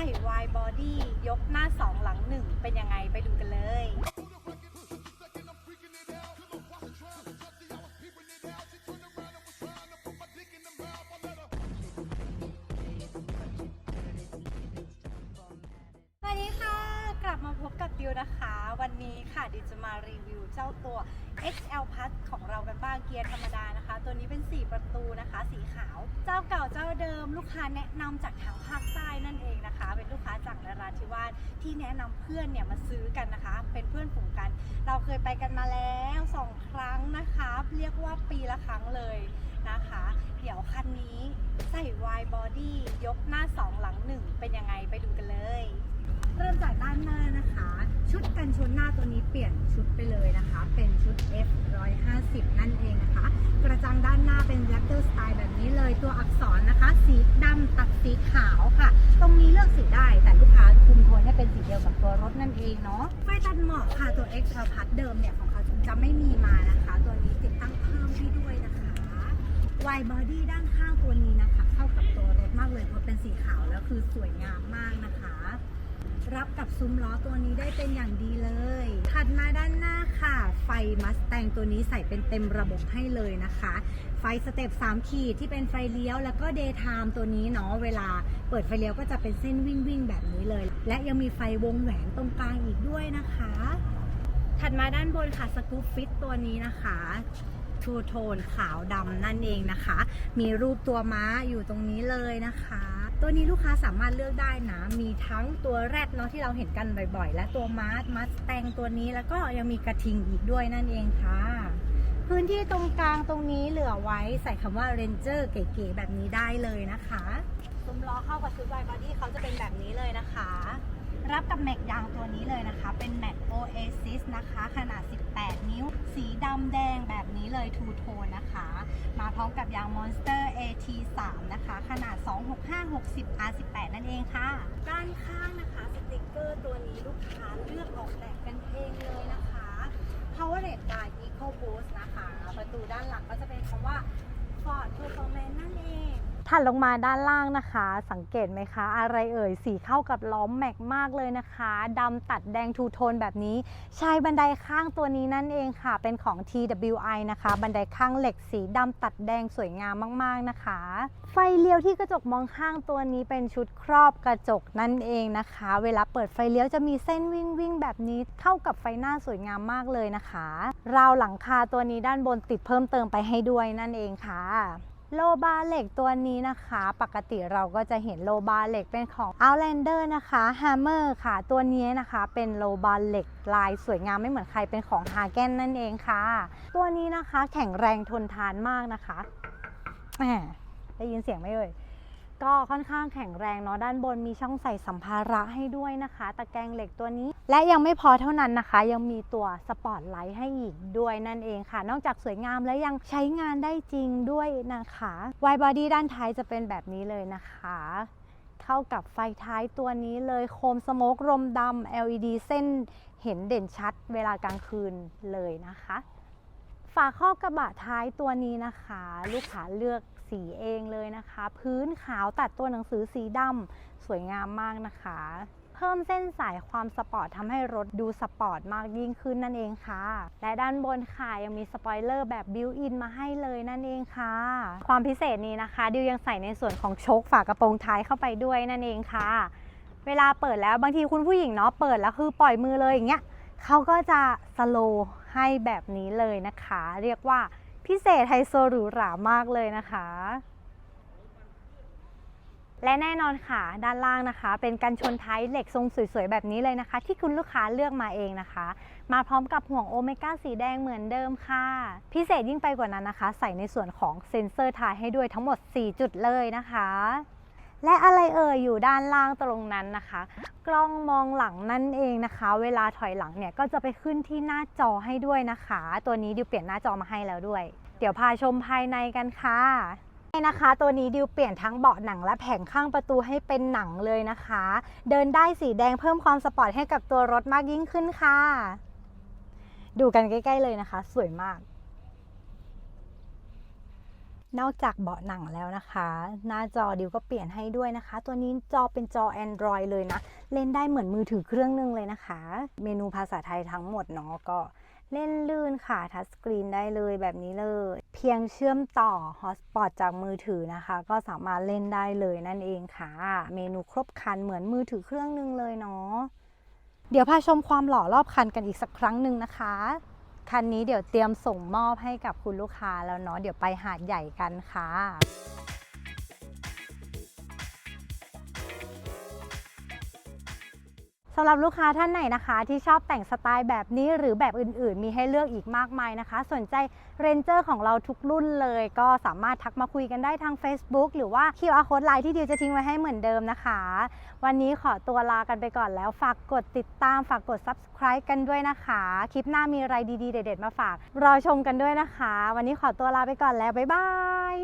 ส่วายบอดี้ยกหน้า2หลัง1เป็นยังไงไปดูกันเลย สวัสดีค่ะ กลับมาพบกับดิวนะคะ วันนี้ค่ะดิวจะมารีวิวเจ้าตัว XL Plus ของเรากันบ้างเกียร์ธรรมดา ประตูนะคะ สีขาว เจ้าเก่าเจ้าเดิม ลูกค้าแนะนำจากทางภาคใต้นั่นเองนะคะ เป็นลูกค้าจากนราธิวาสที่แนะนำเพื่อนเนี่ยมาซื้อกันนะคะ เป็นเพื่อนฝูงกัน เราเคยไปกันมาแล้วสองครั้งนะคะ เรียกว่าปีละครั้งเลยนะคะ เดี๋ยวคันนี้ใส่วายบอดี้ยกหน้า2หลัง1เป็นยังไงไปดูกันเลยเริ่มจากด้านหน้านะคะ ชุดกันชนหน้าตัวนี้เปลี่ยนชุดไปเลยนะคะ เป็นชุด F 150 นั่นเองนะคะ กระจังด้านหน้าเป็น r a p t o r Style แบบนี้เลย ตัวอักษรนะคะ สีดำตัดสีขาวค่ะ ตรงนี้เลือกสีได้ แต่ลูกค้าคุมโทนให้เป็นสีเดียวกับตัวรถนั่นเองเนาะ ไฟตัดหมอกค่ะ ตัว XL Plus เดิมเนี่ยของเขาจะไม่มีมานะคะ ตัวนี้ติดตั้งเพิ่มให้ด้วยนะคะ Wide Body ด้านข้างตัวนี้นะคะ เข้ากับตัวรถมากเลยเพราะเป็นสีขาวแล้วคือสวยงามมากนะคะ รับกับซุ้มล้อตัวนี้ได้เป็นอย่างดีเลย ถัดมาด้านหน้าค่ะ ไฟมัสแตงตัวนี้ใส่เป็นเต็มระบบให้เลยนะคะ ไฟสเต็ป3ขีดที่เป็นไฟเลี้ยว แล้วก็เดย์ไทม์ตัวนี้เนาะเวลาเปิดไฟเลี้ยวก็จะเป็นเส้นวิ่งวิ่งแบบนี้เลย และยังมีไฟวงแหวนตรงกลางอีกด้วยนะคะ ถัดมาด้านบนค่ะสกู๊ปฟิตตัวนี้นะคะทูโทนขาวดำนั่นเองนะคะ มีรูปตัวม้าอยู่ตรงนี้เลยนะคะ ตัวนี้ลูกค้าสามารถเลือกได้นะ มีทั้งตัวแรดเนาะที่เราเห็นกันบ่อยๆ และตัวม้ามัสแตงตัวนี้แล้วก็ยังมีกระทิงอีกด้วยนั่นเองค่ะ พื้นที่ตรงกลางตรงนี้เหลือไว้ใส่คำว่า Ranger เก๋ๆแบบนี้ได้เลยนะคะซุ้มล้อเข้ากับชุดไวบอดี้เขาจะเป็นแบบนี้เลยนะคะ รับกับแม็กยางตัวนี้เลยนะคะ เป็นแม็ก Oasis นะคะ ขนาด 18 นิ้ว สีดำแดงแบบนี้เลยทูโทนนะคะ ร้อมกับยาง Monster AT3 นะคะ ขนาด 265 60 R18 นั่นเองค่ะ ด้านข้างนะคะสติกเกอร์ตัวนี้ลูกค้าเลือกออกแบบกันเองเลยนะคะ Powered by Eco Boost นะคะ ประตูด้านหลังก็จะเป็นคำว่า Ford Performance นั่นเอง ถัดลงมาด้านล่างนะคะ สังเกตไหมคะ อะไรเอ่ย สีเข้ากับล้อมแม็กมากเลยนะคะดำตัดแดงทูโทนแบบนี้ ใช้บันไดข้างตัวนี้นั่นเองค่ะ เป็นของ TWI นะคะ บันไดข้างเหล็กสีดำตัดแดงสวยงามมาก ๆนะคะ ไฟเลี้ยวที่กระจกมองข้างตัวนี้เป็นชุดครอบกระจกนั่นเองนะคะ เวลาเปิดไฟเลี้ยวจะมีเส้นวิ่งวิ่งแบบนี้เข้ากับไฟหน้าสวยงามมากเลยนะคะ ราวหลังคาตัวนี้ด้านบนติดเพิ่มเติมไปให้ด้วยนั่นเองค่ะ โลบาร์เหล็กตัวนี้นะคะ ปกติเราก็จะเห็นโลบาร์เหล็กเป็นของ Outlander นะคะ Hammer ค่ะ ตัวนี้นะคะเป็นโลบาร์เหล็กลายสวยงามไม่เหมือนใครเป็นของ h a g e n นั่นเองค่ะ ตัวนี้นะคะแข็งแรงทนทานมากนะคะได้ยินเสียงไหมเอ่ย ก็ค่อนข้างแข็งแรงเนาะด้านบนมีช่องใส่สัมภาระให้ด้วยนะคะ ตะแกรงเหล็กตัวนี้ และยังไม่พอเท่านั้นนะคะ ยังมีตัวสปอตไลท์ให้อีกด้วยนั่นเองค่ะ นอกจากสวยงามแล้วยังใช้งานได้จริงด้วยนะคะไวบอดี้ด้านท้ายจะเป็นแบบนี้เลยนะคะเข้ากับไฟท้ายตัวนี้เลยโคมสโมกรมดำ LED เส้นเห็นเด่นชัดเวลากลางคืนเลยนะคะ ฝาครอบกระบะท้ายตัวนี้นะคะ ลูกค้าเลือก สีเองเลยนะคะ พื้นขาวตัดตัวหนังสือสีดำสวยงามมากนะคะ เพิ่มเส้นสายความสปอร์ตทำให้รถดูสปอร์ตมากยิ่งขึ้นนั่นเองค่ะ และด้านบนค่ะยังมีสปอยเลอร์แบบบิวอินมาให้เลยนั่นเองค่ะ ความพิเศษนี้นะคะ ดิวยังใส่ในส่วนของโชคฝากระโปรงท้ายเข้าไปด้วยนั่นเองค่ะ เวลาเปิดแล้วบางทีคุณผู้หญิงเนาะเปิดแล้วคือปล่อยมือเลยอย่างเงี้ยเขาก็จะสโลว์ให้แบบนี้เลยนะคะ เรียกว่า พิเศษไฮโซหรูหรามากเลยนะคะ และแน่นอนค่ะ ด้านล่างนะคะ เป็นกันชนท้ายเหล็กทรงสวยๆ แบบนี้เลยนะคะ ที่คุณลูกค้าเลือกมาเองนะคะ มาพร้อมกับห่วงโอเมก้าสีแดงเหมือนเดิมค่ะ พิเศษยิ่งไปกว่านั้นนะคะ ใส่ในส่วนของเซ็นเซอร์ท้ายให้ด้วยทั้งหมด 4 จุดเลยนะคะและอะไรเอ่ยอยู่ด้านล่างตรงนั้นนะคะ กล้องมองหลังนั่นเองนะคะ เวลาถอยหลังเนี่ยก็จะไปขึ้นที่หน้าจอให้ด้วยนะคะ ตัวนี้ดิวเปลี่ยนหน้าจอมาให้แล้วด้วย เดี๋ยวพาชมภายในกันค่ะนี่นะคะ ตัวนี้ดิวเปลี่ยนทั้งเบาะหนังและแผงข้างประตูให้เป็นหนังเลยนะคะ เดินได้สีแดงเพิ่มความสปอร์ตให้กับตัวรถมากยิ่งขึ้นค่ะ ดูกันใกล้ ๆ เลยนะคะ สวยมาก นอกจากเบาะหนังแล้วนะคะ หน้าจอดิวก็เปลี่ยนให้ด้วยนะคะ ตัวนี้จอเป็นจอ Android เลยนะ เล่นได้เหมือนมือถือเครื่องนึงเลยนะคะ เมนูภาษาไทยทั้งหมดเนาะก็ เล่นลื่นค่ะ ทัชสกรีนได้เลยแบบนี้เลย เพียงเชื่อมต่อฮอสปอตจากมือถือนะคะ ก็สามารถเล่นได้เลยนั่นเองค่ะ เมนูครบคันเหมือนมือถือเครื่องนึงเลยเนาะเดี๋ยวพาชมความหล่อรอบคันกันอีกสักครั้งหนึ่งนะคะ คันนี้เดี๋ยวเตรียมส่งมอบให้กับคุณลูกค้าแล้วเนาะเดี๋ยวไปหาดใหญ่กันค่ะ สำหรับลูกค้าท่านไหนนะคะ ที่ชอบแต่งสไตล์แบบนี้หรือแบบอื่นๆ มีให้เลือกอีกมากมายนะคะ สนใจเรนเจอร์ของเราทุกรุ่นเลย ก็สามารถทักมาคุยกันได้ทาง Facebook หรือว่า QR code ไลน์ที่ดิวจะทิ้งไว้ให้เหมือนเดิมนะคะ วันนี้ขอตัวลากันไปก่อนแล้ว ฝากกดติดตามฝากกด subscribe กันด้วยนะคะ คลิปหน้ามีอะไรดีๆ เด็ดๆ มาฝาก รอชมกันด้วยนะคะ วันนี้ขอตัวลาไปก่อนแล้วบ๊ายบาย